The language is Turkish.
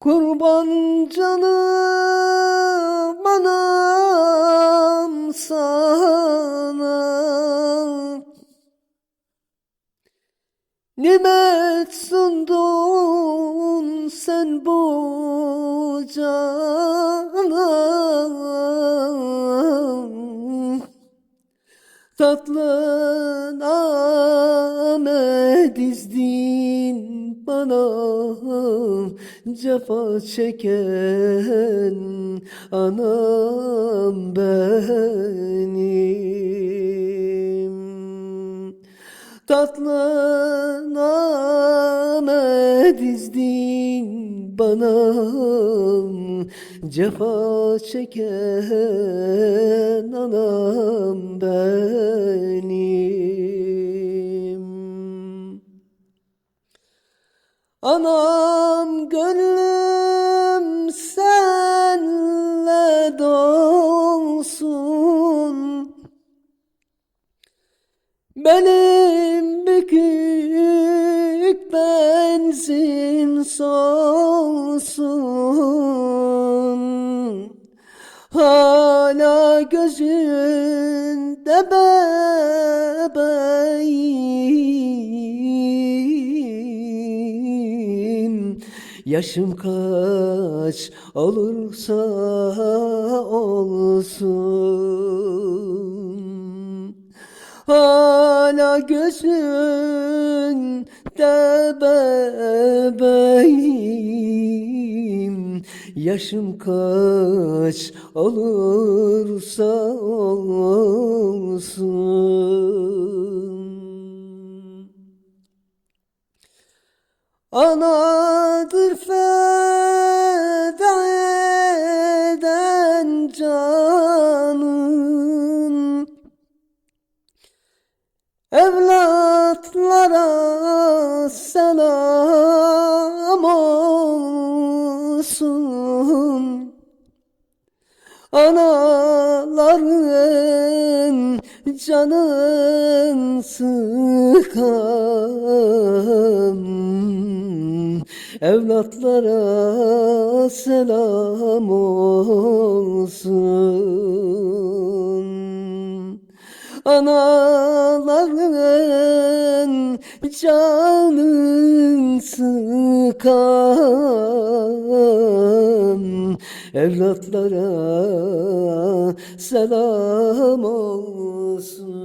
Kurban canım anam sana. Nimet sundun sen bu cana. Tatlı name dizdin Cefa çeken anam benim. Tatlı name dizdin bana Cefa çeken anam benim Anam gönlüm senle dolsun. Benim bükük benzin solsun. Hala gözünde bebeğim Yaşım kaç olursa olsun. Hala gözünde bebeğim. Yaşım kaç olursa olsun Anadır feda eden canın Evlatlara selam olsun. Anaların canın sıkan Evlatlara selam olsun. Anaların canın sıkan. Evlatlara selam olsun